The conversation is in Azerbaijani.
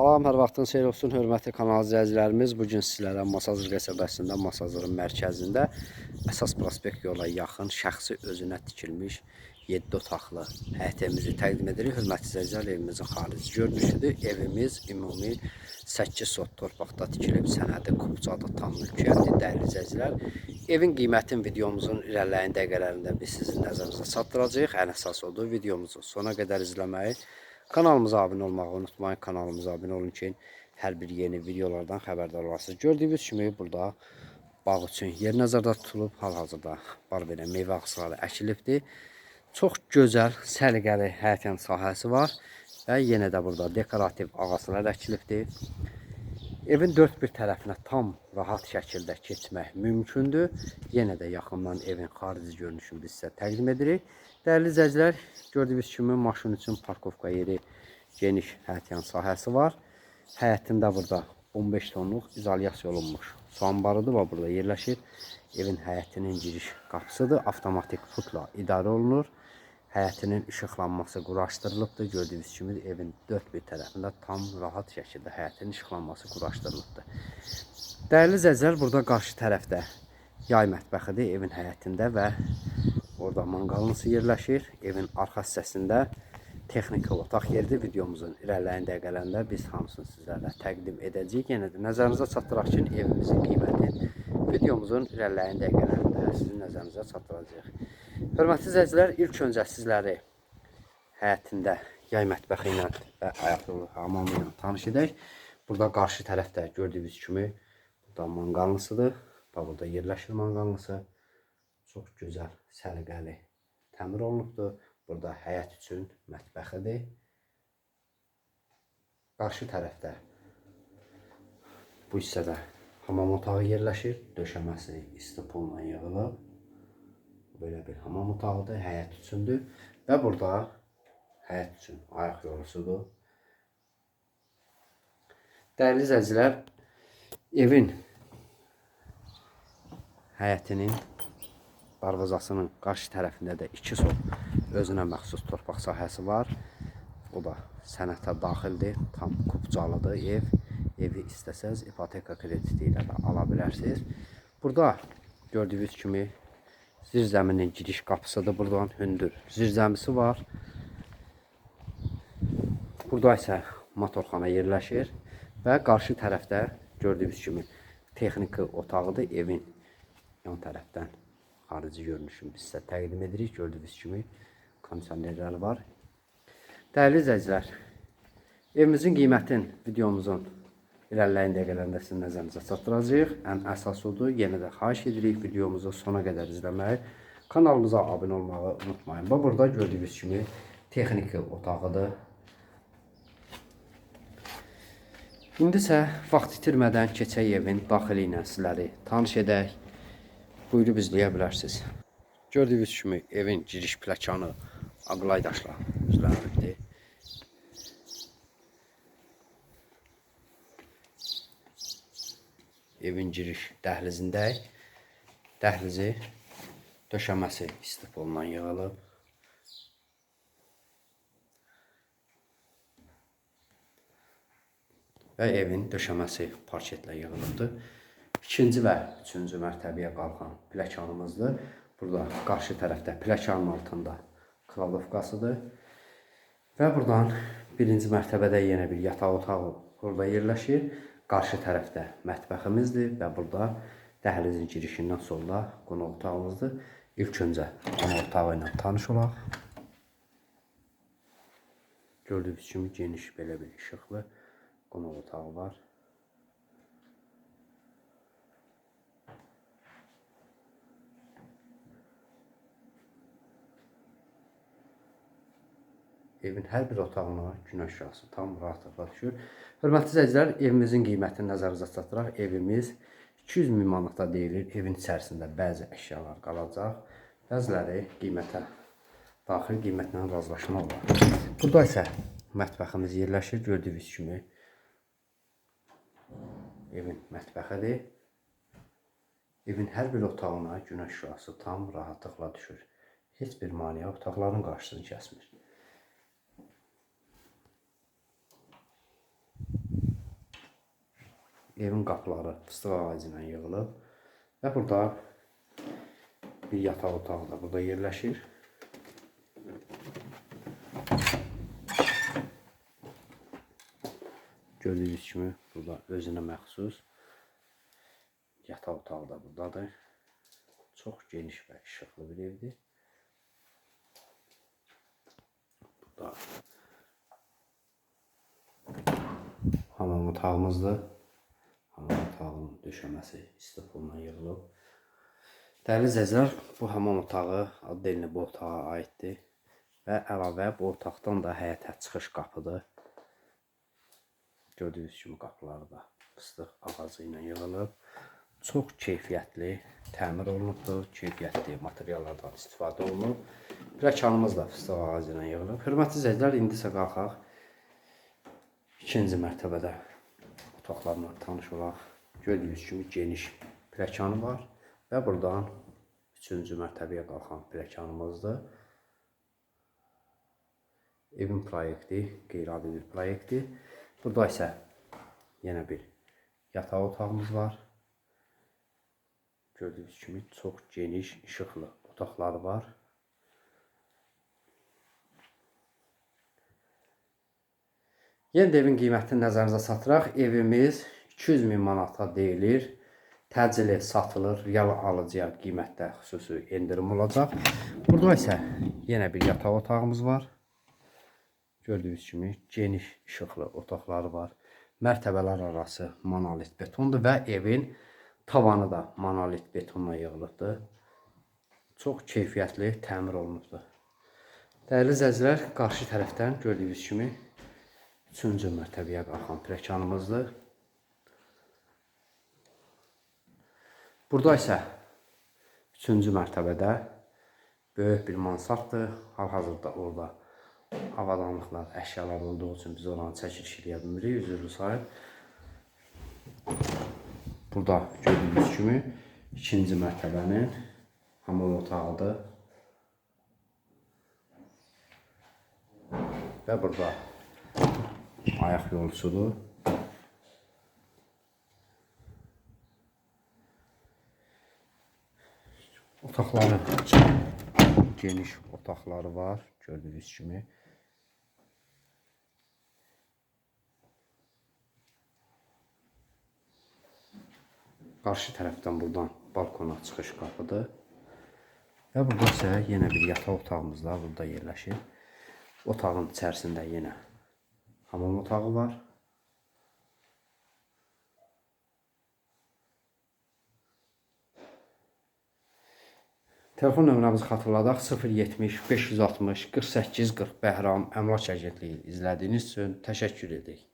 Salam, hər vaxtınız xeyir olsun, hörmətli kanal izləyicilərimiz. Bu gün sizlərə Masazır qəsəbəsində, Masazırın mərkəzində əsas prospekt yola yaxın şəxsi özünə tikilmiş 7 otaqlı həyətimizi təqdim edirik. Hörmətli izləyicilər, evimizin xarici görünüşüdür. Evimiz ümumi 8 sot torpaqda tikilib, sənədi Qubcada tam mülkiyyətli dəyərli izləyicilər. Evin qiymətini videomuzun irəliləyən dəqiqələrində biz sizin nəzərinizə çatdıracağıq. Ən əsas odur videomuzu sona qədər izləməyi Kanalımıza abunə olmağı unutmayın. Kanalımıza abunə olun ki, hər bir yeni videolardan xəbərdar olasınız. Gördüyünüz kimi burada bağ üçün yer nəzərdə tutulub. Hal-hazırda bar verən meyvə ağacları əkilibdir. Çox gözəl, səliqəli həyətyan sahəsi var və yenə də burada dekorativ ağaclar əkilibdir. Evin dörd bir tərəfinə tam rahat şəkildə keçmək mümkündür. Yenə də yaxından evin xarici görünüşünü biz sizə təqdim edirik. Dəyərli izləyicilər, gördüyünüz kimi maşın üçün parkovka yeri geniş həyətyan sahəsi var. Həyətində burada 15 tonluq izolyasiya olunmuş su anbarıdır və burada yerləşir. Evin həyətinin giriş qapısıdır. Avtomatik putla idarə olunur. Həyətinin işıqlanması quraşdırılıbdır. Gördüyünüz kimi evin dörd bir tərəfində tam rahat şəkildə həyətin işıqlanması quraşdırılıbdır. Dəyərli izləyicilər, burada qarşı tərəfdə yay mətbəxidir evin həyətində və orada manqalınız yerləşir. Evin arxa hissəsində texniki otaq yeridir. Videomuzun irəliləyən dəqiqələrində biz hamısını sizlərlə təqdim edəcəyik. Yenə də nəzərinizə çatdıraq ki, evimizin qiyməti videomuzun irəliləyən dəqiqələrində sizin nəzərinizə çatdıracağıq. Hörmətli izləyicilər, ilk öncə sizləri həyətində yay mətbəxi ilə və ayaqlı hamamı ilə tanış edək. Burada qarşı tərəfdə gördüyünüz kimi burada manqalısıdır. Bax burada yerləşir manqallısı. Çox gözəl, səliqəli təmir olunubdur. Burada həyət üçün mətbəxidir. Qarşı tərəfdə bu hissədə hamam otağı yerləşir. Döşəməsi isti pulla yığılıb. Belə bir hamam otağıdır, həyət üçündür. Və burada həyət üçün ayaq yolusudur. Dəyərli izləyicilər, evin həyətinin darvazasının qarşı tərəfində də 2 sol özünə məxsus torpaq sahəsi var. O da sənətə daxildir, tam kubcalıdır ev. Evi istəsəz ipoteka krediti ilə də ala bilərsiniz. Burada gördüyünüz kimi zirzəminin giriş qapısıdır. Buradan hündür zirzəmisi var. Burada isə motorxana yerləşir və qarşı tərəfdə gördüyünüz kimi texniki otağıdır evin yan tərəfdən xarici görünüşünü biz sizə təqdim edirik. Gördüyünüz kimi kondisionerlər var. Dəyərli izləyicilər, evimizin qiymətin videomuzun irəliləyən dəqiqələrində sizin nəzərinizə çatdıracağıq. Ən əsas odur, yenə də xahiş edirik videomuzu sona qədər izləməyi, kanalımıza abunə olmağı unutmayın. Və burada gördüyünüz kimi texniki otağıdır. İndi isə vaxt itirmədən keçək evin daxili ilə sizləri tanış edək. Buyurub izləyə bilərsiniz. Gördüyünüz kimi evin giriş plakanı Aqlay daşla üzlənibdir. Evin giriş dəhlizindəyik. Dəhlizi döşəməsi istifolundan yığılıb. Və evin döşəməsi parketlə yığılıbdır. İkinci və üçüncü mərtəbəyə qalxan plakanımızdır. Burada qarşı tərəfdə plakanın altında kladovkasıdır. Və buradan birinci mərtəbədə yenə bir yataq otağı burada yerləşir. Qarşı tərəfdə mətbəximizdir və burada dəhlizin girişindən solda qonaq otağımızdır. İlk öncə qonaq otağı ilə tanış olaq. Gördüyünüz kimi geniş belə bir işıqlı qonaq otağı var. Evin hər bir otağına günəş şahsı tam rahatlıqla düşür. Hörmətli izləyicilər, evimizin qiymətini nəzərinizə çatdıraq. Evimiz 200 min manata deyilir. Evin içərisində bəzi əşyalar qalacaq. Bəziləri qiymətə daxil qiymətlə razılaşma olar. Burada isə mətbəximiz yerləşir. Gördüyünüz kimi evin mətbəxidir. Evin hər bir otağına günəş şüası tam rahatlıqla düşür. Heç bir maneə otaqların qarşısını kəsmir. Evin qapıları fıstıq ağacı ilə yığılıb və burada bir yataq otağı da burada yerləşir. Gördüyünüz kimi burada özünə məxsus yataq otağı da buradadır. Çox geniş və işıqlı bir evdir. Burada hamam otağımızdır. Hamam otağının döşəməsi istifoluna yığılıb. Dəyərli izləyicilər, bu hamam otağı adlı bu otağa aiddir və əlavə bu otaqdan da həyətə çıxış qapıdır. Gördüyünüz kimi qapıları da fıstıq ağacı ilə yığılıb. Çox keyfiyyətli təmir olunubdur, keyfiyyətli materiallardan istifadə olunub. Pləkanımız da fıstıq ağacı ilə yığılıb. Hörmətli izləyicilər, indi isə qalxaq ikinci mərtəbədə otaqlarla tanış olaq. Gördüyünüz kimi geniş pləkanı var və buradan üçüncü mərtəbəyə qalxan pləkanımızdır. Evin proyekti qeyri-adi bir proyektdir. Burada isə yenə bir yataq otağımız var. Gördüyünüz kimi çox geniş, işıqlı otaqları var. Yenə də evin qiymətini nəzərinizə satıraq. Evimiz 200 min manata deyilir. Təcili satılır. Real alıcıya qiymətdə xüsusi endirim olacaq. Burada isə yenə bir yataq otağımız var. Gördüyünüz kimi geniş işıqlı otaqları var. Mərtəbələr arası monolit betondur və evin tavanı da monolit betonla yığılıbdır. Çox keyfiyyətli təmir olunubdur. Dəyərli izləyicilər, qarşı tərəfdən gördüyünüz kimi 3-cü mərtəbəyə qalxan pilləkənimizdir. Burada isə 3-cü mərtəbədə böyük bir mansarddır. Hal-hazırda orada avadanlıqlar, əşyalar olduğu üçün biz oranı çəkiliş edə bilmirik, üzrlü sayır. Burada gördüyünüz kimi ikinci mərtəbənin hamam otağıdır. Və burada ayaq yolcusudur. Otaqları geniş otaqları var gördüyünüz kimi. Qarşı tərəfdən buradan balkona çıxış qapıdır. Və burada isə yenə bir yataq otağımız da burada yerləşir. Otağın içərisində yenə hamam otağı var. Telefon nömrəmizi xatırladaq 070 560 48 40 Bəhram Əmlak Agentliyi izlədiyiniz üçün təşəkkür edirik.